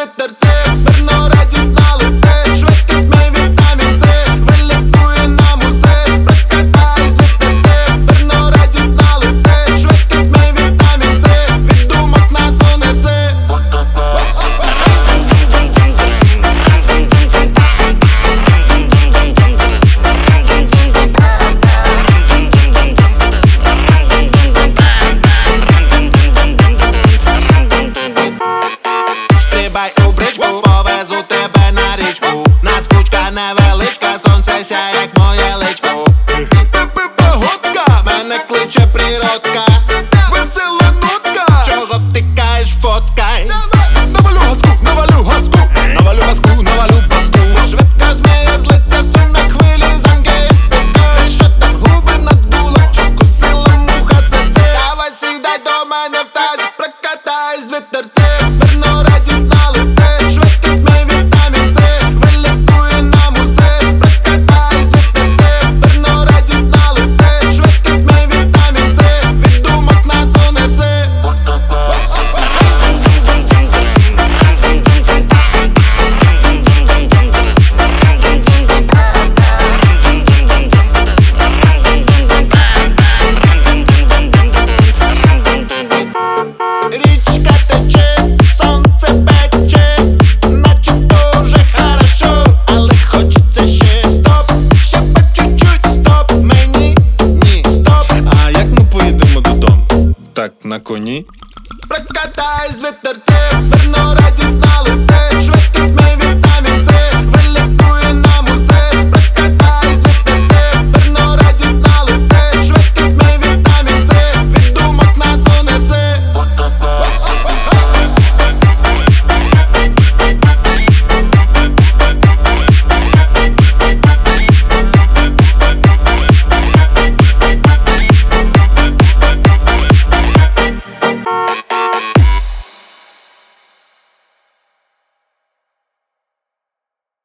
вітерце, верно на коні? прокатай з вітерцем, верно